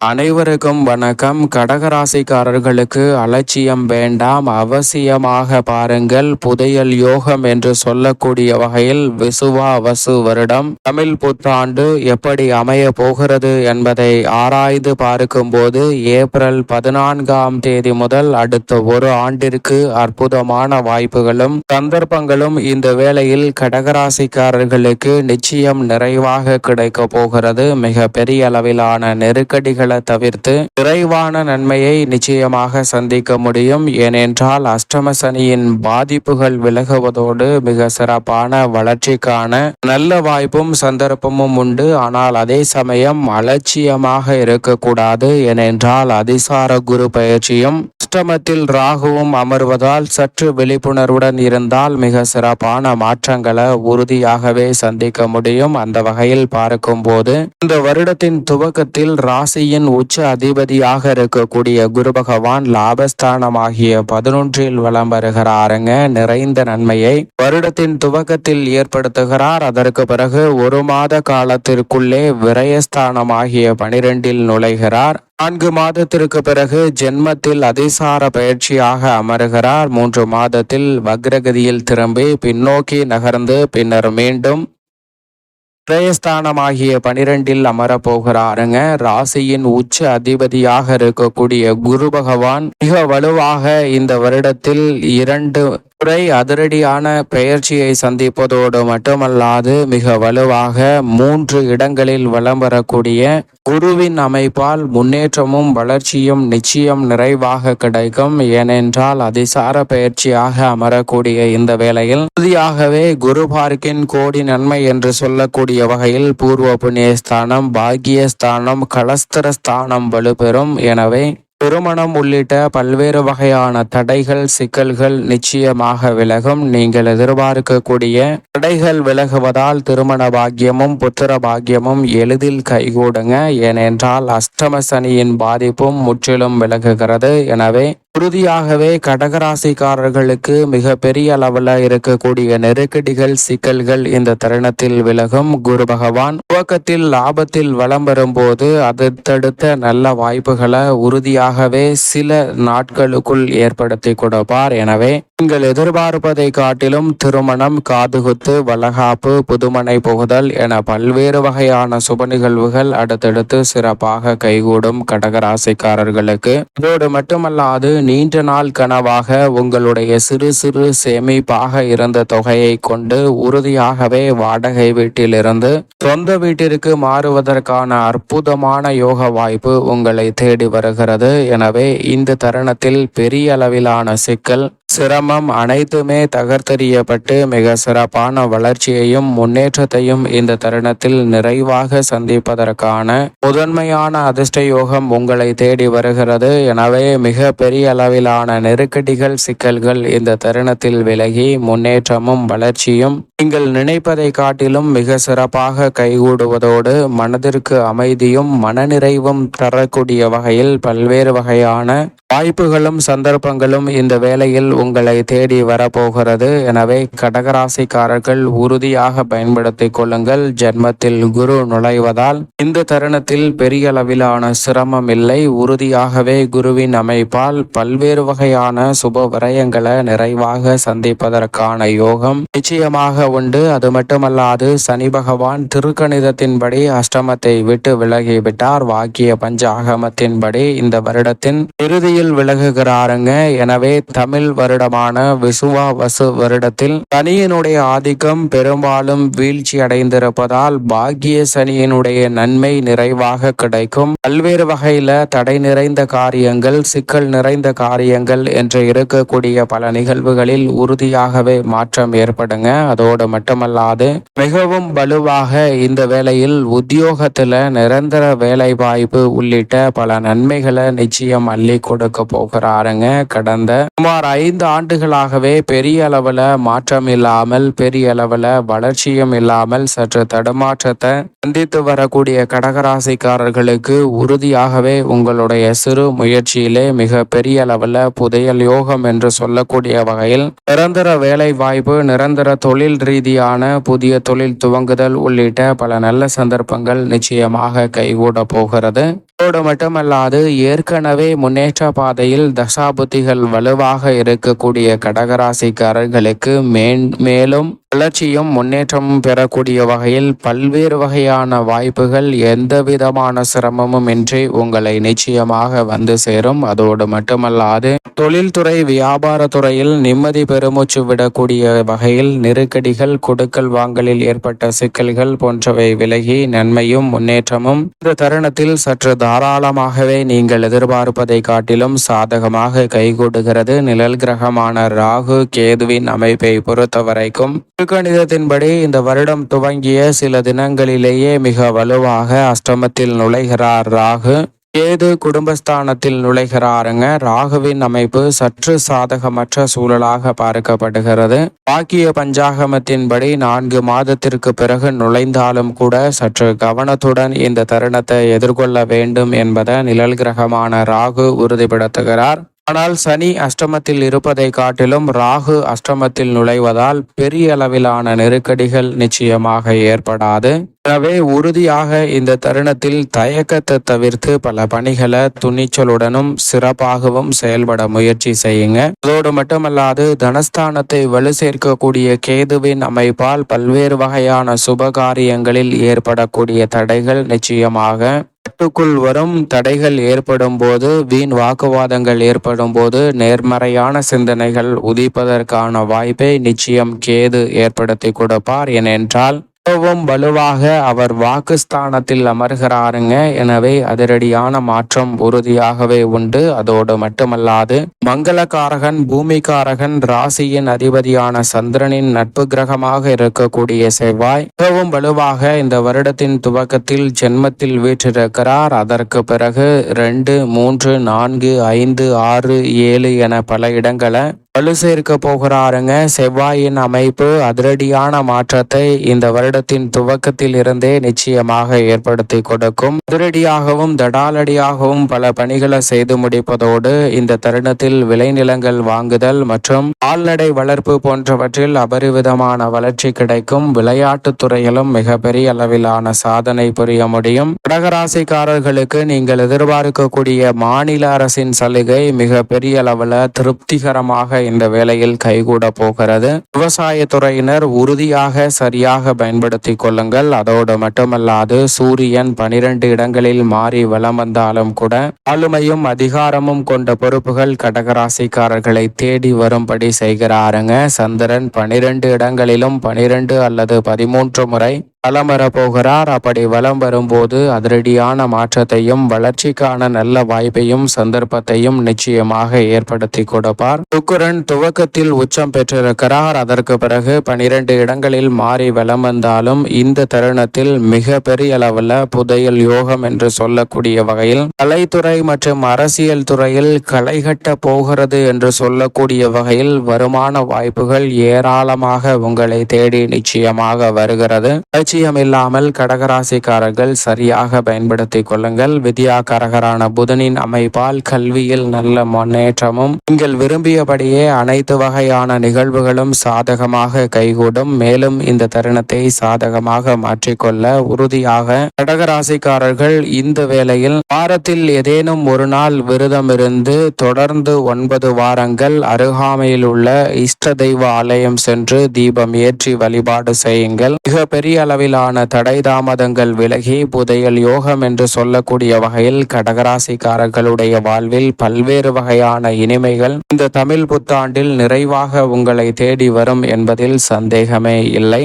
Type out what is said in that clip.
அனைவருக்கும் வணக்கம். கடகராசிக்காரர்களுக்கு அலட்சியம் வேண்டாம். அவசியமாக பாருங்கள். புதையல் யோகம் என்று சொல்லக்கூடிய வகையில் விசுவா வசு வருடம். தமிழ் புத்தாண்டு எப்படி அமைய போகிறது என்பதை ஆராய்ந்து பார்க்கும்போது ஏப்ரல் பதினான்காம் தேதி முதல் அடுத்த ஒரு ஆண்டிற்கு அற்புதமான வாய்ப்புகளும் சந்தர்ப்பங்களும் இந்த வேளையில் கடகராசிக்காரர்களுக்கு நிச்சயம் நிறைவாக கிடைக்க போகிறது. மிக பெரிய அளவிலான நெருக்கடிகள் நன்மைகளை தவிர்த்து விரைவான நன்மையை நிச்சயமாக சந்திக்க முடியும். ஏனென்றால் அஷ்டம சனியின் பாதிப்புகள் விலகுவதோடு மிக சிறப்பான வளர்ச்சிக்கான நல்ல வாய்ப்பும் சந்தர்ப்பமும் உண்டு. ஆனால் அதே சமயம் அலட்சியமாக இருக்கக்கூடாது. ஏனென்றால் அதிசார குரு பயிற்சியும் அஷ்டமத்தில் ராகுவும் அமர்வதால் சற்று விழிப்புணர்வுடன் இருந்தால் மிக சிறப்பான மாற்றங்களை உறுதியாகவே சந்திக்க முடியும். அந்த வகையில் பார்க்கும் போது இந்த வருடத்தின் துவக்கத்தில் ராசியின் உச்ச அதிபதியாக இருக்கக்கூடிய குரு பகவான் லாபஸ்தானமாகிய பதினொன்றில் வலம் வருகிறாருங்க. நிறைந்த நன்மையை வருடத்தின் துவக்கத்தில் ஏற்படுத்துகிறார். அதற்கு பிறகு ஒரு மாத காலத்திற்குள்ளே விரயஸ்தானமாகிய பனிரெண்டில் நுழைகிறார். நான்கு மாதத்திற்கு பிறகு ஜென்மத்தில் அதிசார பயிற்சியாக அமருகிறார். மூன்று மாதத்தில் வக்ரகதியில் திரும்பி பின்னோக்கி நகர்ந்து பின்னர் மீண்டும் பிரயஸ்தானமாகிய பனிரெண்டில் அமரப்போகிறாருங்க. ராசியின் உச்ச அதிபதியாக இருக்கக்கூடிய குரு பகவான் மிக வலுவாக இந்த வருடத்தில் இரண்டு முறை அதிரடியான பெயர்ச்சியை சந்திப்பதோடு மட்டுமல்லாது மிக வலுவாக மூன்று இடங்களில் வலம் வரக்கூடிய குருவின் அமைப்பால் முன்னேற்றமும் வளர்ச்சியும் நிச்சயம் நிறைவாக கிடைக்கும். ஏனென்றால் அதிசார பயிற்சியாக அமரக்கூடிய இந்த வேளையில் உறுதியாகவே குரு பார்க்கின் கோடி நன்மை என்று சொல்லக்கூடிய வகையில் பூர்வ புண்ணியஸ்தானம் பாக்கியஸ்தானம் கலஸ்தரஸ்தானம் வலுப்பெறும். எனவே திருமணம் உள்ளிட்ட பல்வேறு வகையான தடைகள் சிக்கல்கள் நிச்சயமாக விலகும். நீங்கள் எதிர்பார்க்கக்கூடிய தடைகள் விலகுவதால் திருமண பாக்கியமும் புத்திர பாக்கியமும் எளிதில் கைகூடுங்க. ஏனென்றால் அஷ்டம சனியின் பாதிப்பும் முற்றிலும் விலகுகிறது. எனவே உறுதியாகவே கடகராசிக்காரர்களுக்கு மிக பெரிய அளவில் இருக்கக்கூடிய நெருக்கடிகள் சிக்கல்கள் இந்த தருணத்தில் விலகும். குரு பகவான் துவக்கத்தில் லாபத்தில் வளம் வரும்போது அடுத்தடுத்த நல்ல வாய்ப்புகளை உறுதியாகவே சில நாட்களுக்குள் ஏற்படுத்தி கொடுப்பார். எனவே நீங்கள் எதிர்பார்ப்பதை காட்டிலும் திருமணம் காதுகுத்து வளகாப்பு புதுமனை புகுதல் என பல்வேறு வகையான சுப நிகழ்வுகள் அடுத்தடுத்து சிறப்பாக கைகூடும் கடகராசிக்காரர்களுக்கு. இதோடு மட்டுமல்லாது நீண்ட நாள் கனவாக உங்களுடைய சிறு சிறு சேமிப்பாக இருந்த தொகையை கொண்டு உறுதியாகவே வாடகை வீட்டிலிருந்து சொந்த வீட்டிற்கு மாறுவதற்கான அற்புதமான யோக வாய்ப்பு உங்களை தேடி வருகிறது. எனவே இந்த தருணத்தில் பெரிய அளவிலான சிக்கல் சிரமம் அனைத்துமே தகர்த்தெறியப்பட்டு மிக சிறப்பான வளர்ச்சியையும் முன்னேற்றத்தையும் இந்த தருணத்தில் நிறைவாக சந்திப்பதற்கான முதன்மையான அதிர்ஷ்ட யோகம் உங்களை தேடி வருகிறது. எனவே மிக பெரிய அளவிலான நெருக்கடிகள் சிக்கல்கள் இந்த தருணத்தில் விலகி முன்னேற்றமும் வளர்ச்சியும் நீங்கள் நினைப்பதை காட்டிலும் மிக சிறப்பாக கைகூடுவதோடு மனதிற்கு அமைதியும் மனநிறைவும் தரக்கூடிய வகையில் பல்வேறு வகையான வாய்ப்புகளும் சந்தர்ப்பங்களும் இந்த வேளையில் உங்களை தேடி வரப்போகிறது. எனவே கடகராசிக்காரர்கள் உறுதியாக பயன்படுத்திக் கொள்ளுங்கள். ஜென்மத்தில் குரு நுழைவதால் இந்த தருணத்தில் பெரிய அளவிலான சிரமம் இல்லை. உறுதியாகவே குருவின் அமைப்பால் பல்வேறு வகையான சுப விரயங்களை நிறைவாக சந்திப்பதற்கான யோகம் நிச்சயமாக உண்டு. அது மட்டுமல்லாது சனி பகவான் திருக்கணிதத்தின்படி அஷ்டமத்தை விட்டு விலகிவிட்டார். வாக்கிய பஞ்சாகமத்தின்படி இந்த வருடத்தின் இறுதியில் விலகுகிறாருங்க. எனவே தமிழ் வருடமான விசுவா வசு வருடத்தில் சனியினுடைய ஆதிக்கம் பெரும்பாலும் வீழ்ச்சி அடைந்திருப்பதால் பாக்கிய சனியினுடைய நன்மை நிறைவாக கிடைக்கும். பல்வேறு வகையில தடை நிறைந்த காரியங்கள் சிக்கல் நிறைந்த காரியங்கள் என்று இருக்கக்கூடிய பல நிகழ்வுகளில் உறுதியாகவே மாற்றம் ஏற்படுங்க. அதோடு மட்டுமல்லாது மிகவும் வலுவாக இந்த வேளையில் உத்தியோகத்துல நிரந்தர வேலை வாய்ப்பு உள்ளிட்ட பல நன்மைகளை நிச்சயம் அள்ளி கொடுக்க போகிறாருங்க. கடந்த சுமார் ஐந்து ஐந்து ஆண்டுகளாகவே பெரிய அளவில் மாற்றம் இல்லாமல் பெரிய அளவில் வளர்ச்சியும் இல்லாமல் சற்று தடுமாற்றத்தை சந்தித்து வரக்கூடிய கடகராசிக்காரர்களுக்கு உறுதியாகவே உங்களுடைய சிறு முயற்சியிலே மிக பெரிய அளவில் புதையல் யோகம் என்று சொல்லக்கூடிய வகையில் நிரந்தர வேலை வாய்ப்பு நிரந்தர தொழில் ரீதியான புதிய தொழில் துவங்குதல் உள்ளிட்ட பல நல்ல சந்தர்ப்பங்கள் நிச்சயமாக கைகூட போகிறது. அதோடு மட்டுமல்லாது ஏற்கனவே முன்னேற்ற பாதையில் தசாபுத்திகள் வலுவாக இருக்கக்கூடிய கடகராசிக்காரர்களுக்கு மேலும் வளர்ச்சியும் முன்னேற்றமும் பெறக்கூடிய வகையில் பல்வேறு வகையான வாய்ப்புகள் எந்த விதமான சிரமமும் இன்றி உங்களை நிச்சயமாக வந்து சேரும். அதோடு மட்டுமல்லாது தொழில்துறை வியாபாரத்துறையில் நிம்மதி பெருமூச்சு விடக்கூடிய வகையில் நெருக்கடிகள் கொடுக்கல் வாங்கலில் ஏற்பட்ட சிக்கல்கள் போன்றவை விலகி நன்மையும் முன்னேற்றமும் இந்த தருணத்தில் சற்று தாராளமாகவே நீங்கள் எதிர்பார்ப்பதை காட்டிலும் சாதகமாக கைகூடுகிறது. நிழல் கிரகமான ராகு கேதுவின் அமைப்பை பொறுத்தவரைக்கும் திருக்கணிதத்தின்படி இந்த வருடம் துவங்கிய சில தினங்களிலேயே மிக வலுவாக அஷ்டமத்தில் நுழைகிறார் ராகு. கேது குடும்பஸ்தானத்தில் நுழைகிறாருங்க. ராகுவின் அமைப்பு சற்று சாதகமற்ற சூழலாக பார்க்கப்படுகிறது. பாக்கிய பஞ்சாகமத்தின்படி நான்கு மாதத்திற்கு பிறகு நுழைந்தாலும் கூட சற்று கவனத்துடன் இந்த தருணத்தை எதிர்கொள்ள வேண்டும் என்பதை நிழல் கிரகமான ராகு உறுதிப்படுத்துகிறார். ஆனால் சனி அஷ்டமத்தில் இருப்பதை காட்டிலும் ராகு அஷ்டமத்தில் நுழைவதால் பெரிய அளவிலான நெருக்கடிகள் நிச்சயமாக ஏற்படாது. எனவே உறுதியாக இந்த தருணத்தில் தயக்கத்தை தவிர்த்து பல பணிகளை துணிச்சலுடனும் சிறப்பாகவும் செயல்பட முயற்சி செய்யுங்க. அதோடு மட்டுமல்லாது தனஸ்தானத்தை வலு சேர்க்கக்கூடிய கேதுவின் அமைப்பால் பல்வேறு வகையான சுபகாரியங்களில் ஏற்படக்கூடிய தடைகள் நிச்சயமாக கட்டுக்குள் வரும் தடைகள் ஏற்படும் போது வீண் வாக்குவாதங்கள் ஏற்படும் போது நேர்மறையான சிந்தனைகள் உதிப்பதற்கான வாய்ப்பை நிச்சயம் கேது ஏற்படுத்தி கொடுப்பார். ஏனென்றால் மிகவும் வலுவாக அவர் வாக்குஸ்தானத்தில் அமர்கிறாருங்க. எனவே அதிரடியான மாற்றம் உறுதியாகவே உண்டு. அதோடு மட்டுமல்லாது மங்களக்காரகன் பூமிகாரகன் ராசியின் அதிபதியான சந்திரனின் நட்பு கிரகமாக இருக்கக்கூடிய செவ்வாய் மிகவும் வலுவாக இந்த வருடத்தின் துவக்கத்தில் ஜென்மத்தில் வீற்றிருக்கிறார். அதற்கு பிறகு ரெண்டு மூன்று நான்கு ஐந்து ஆறு ஏழு என பல இடங்களை வலு சேர்க்க போகிறாருங்க. செவ்வாயின் அமைப்பு அதிரடியான மாற்றத்தை இந்த வருட வருடத்தின் துவக்கத்தில் இருந்தே நிச்சயமாக ஏற்படுத்தி கொடுக்கும். அதிரடியாகவும் தடாலடியாகவும் பல பணிகளை செய்து முடிப்பதோடு இந்த தருணத்தில் விளைநிலங்கள் வாங்குதல் மற்றும் கால்நடை வளர்ப்பு போன்றவற்றில் அபரிவிதமான வளர்ச்சி கிடைக்கும். விளையாட்டுத் துறையிலும் மிகப்பெரிய அளவிலான சாதனை புரிய முடியும். கடகராசிக்காரர்களுக்கு நீங்கள் எதிர்பார்க்கக்கூடிய மாநில அரசின் சலுகை மிக பெரிய அளவில் திருப்திகரமாக இந்த வேளையில் கைகூட போகிறது. விவசாய துறையினர் உறுதியாக சரியாக பயன்படுத்தி கொள்ளுங்கள். அதோடு மட்டுமல்லாது சூரியன் பனிரெண்டு இடங்களில் மாறி வலம் வந்தாலும் கூட ஆளுமையும் அதிகாரமும் கொண்ட பொறுப்புகள் கடகராசிக்காரர்களை தேடி வரும்படி செய்கிறாருங்க. சந்திரன் பனிரெண்டு இடங்களிலும் பனிரெண்டு அல்லது பதிமூன்று முறை வலம் வரப்போகிறார் அப்படி வலம் வரும்போது அதிரடியான மாற்றத்தையும் வளர்ச்சிக்கான நல்ல வாய்ப்பையும் சந்தர்ப்பத்தையும் நிச்சயமாக ஏற்படுத்தி கொடுப்பார். சுக்கரன் துவக்கத்தில் உச்சம் பெற்றிருக்கிறார். அதற்கு பிறகு பனிரெண்டு இடங்களில் மாறி வலம் வந்தாலும் இந்த தருணத்தில் மிக பெரிய அளவில் புதையல் யோகம் என்று சொல்லக்கூடிய வகையில் கலைத்துறை மற்றும் அரசியல் துறையில் களைகட்ட போகிறது என்று சொல்லக்கூடிய வகையில் வருமான வாய்ப்புகள் ஏராளமாக உங்களை தேடி நிச்சயமாக வருகிறது. அலட்சியம் இல்லாமல் கடகராசிக்காரர்கள் சரியாக பயன்படுத்திக் கொள்ளுங்கள். வித்யாகாரகரான புதனின் அமைப்பால் கல்வியில் நல்ல முன்னேற்றமும் நீங்கள் விரும்பியபடியே அனைத்து வகையான நிகழ்வுகளும் சாதகமாக கைகூடும். மேலும் இந்த தருணத்தை சாதகமாக மாற்றிக்கொள்ள உறுதியாக கடகராசிக்காரர்கள் இந்த வேளையில் வாரத்தில் ஏதேனும் ஒரு நாள் விரதம் இருந்து தொடர்ந்து ஒன்பது வாரங்கள் அருகாமையில் உள்ள இஷ்ட தெய்வ ஆலயம் சென்று தீபம் ஏற்றி வழிபாடு செய்யுங்கள். மிக பெரிய அளவிலான தடை தாமதங்கள் விலகி புதையல் யோகம் என்று சொல்லக்கூடிய வகையில் கடகராசிக்காரர்களுடைய வாழ்வில் பல்வேறு வகையான இனிமைகள் இந்த தமிழ் புத்தாண்டில் நிறைவாக உங்களை தேடி வரும் என்பதில் சந்தேகமே இல்லை.